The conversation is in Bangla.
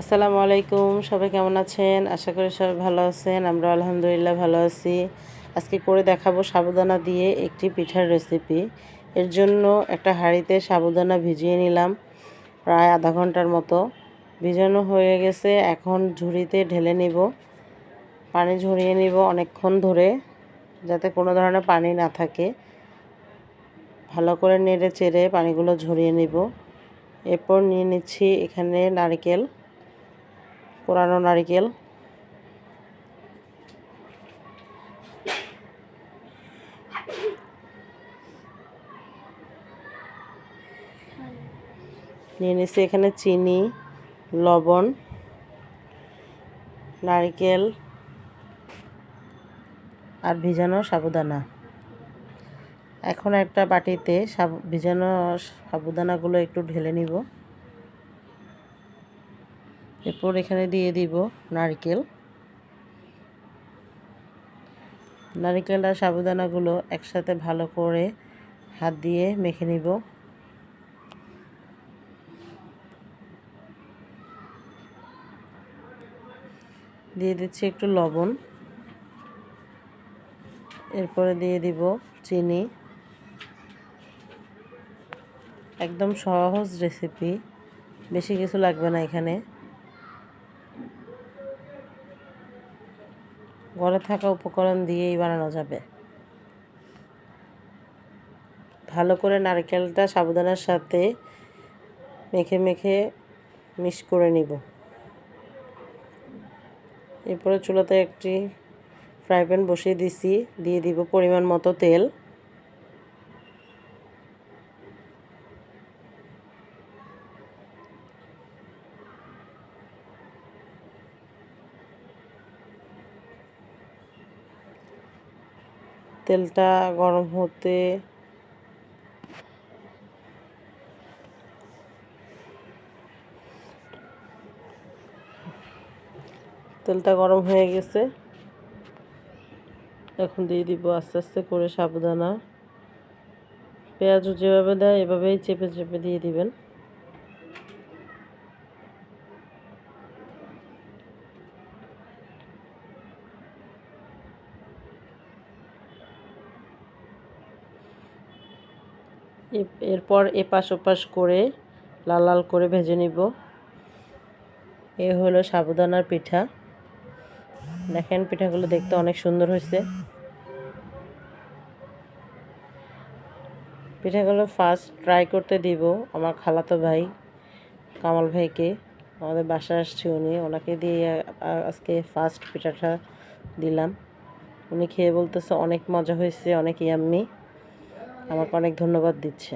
আসসালামু আলাইকুম, সবাই কেমন আছেন? আশা করি সবাই ভালো আছেন আমরা আলহামদুলিল্লাহ ভালো আছি। আজকে করে দেখাবো সাবুদানা দিয়ে একটি পিঠার রেসিপি এর জন্য একটা হাঁড়িতে সাবুদানা ভিজিয়ে নিলাম, প্রায় আধা ঘণ্টার মতো। ভিজানো হয়ে গেছে, এখন ঝুড়িতে ঢেলে নিব। পানি ঝরিয়ে নিব অনেকক্ষণ ধরে, যাতে কোনো ধরনের পানি না থাকে। ভালো করে নেড়ে চেড়ে পানিগুলো ঝরিয়ে নিব। এরপর নিয়ে নিচ্ছি এখানে নারকেল। কোরানো নারিকেল। নিয়ে নিচ্ছি এখানে চিনি, লবণ, নারিকেল আর ভিজানো সাবুদানা। এখন একটা বাটিতে সাবু ভিজানো সাবুদানাগুলো একটু ঢেলে নিব। এরপর এখানে দিয়ে দিব নারকেল। নারকেল আর সাবুদানাগুলো একসাথে ভালো করে হাত দিয়ে মেখে নিব। দিয়ে দিচ্ছি একটু লবণ। এরপরে দিয়ে দিব চিনি। একদম সহজ রেসিপি বেশি কিছু লাগবে না এখানে। ঘরে থাকা উপকরণ দিয়েই বানানো যাবে। ভালো করে নারকেলটা সাবধানের সাথে মেখে মেখে মিক্স করে নিব। এরপরে চুলাতে একটি ফ্রাই প্যান বসিয়ে দিছি, দিয়ে দিব পরিমাণ মতো তেল। তেলটা গরম হতে তেলটা গরম হয়ে গেছে। এখন দিয়ে দিব আস্তে আস্তে করে সাবধানা। পেঁয়াজও যেভাবে দেয় এভাবেই চেপে চেপে দিয়ে দিবেন। এরপর এপাশ ওপাশ করে লাল লাল করে ভেজে নিব। এ হলো সাবুদানার পিঠা। দেখেন পিঠাগুলো দেখতে অনেক সুন্দর হয়েছে। পিঠাগুলো ফার্স্ট ট্রাই করতে দিব আমার খালাতো ভাই, কামাল ভাইকে। আমাদের বাসায় আসছে উনি, ওনাকে দিয়ে আজকে ফার্স্ট পিঠাটা দিলাম। উনি খেয়ে বলতেছে অনেক মজা হয়েছে, অনেক ইয়াম্মি আমাকে অনেক ধন্যবাদ দিচ্ছে।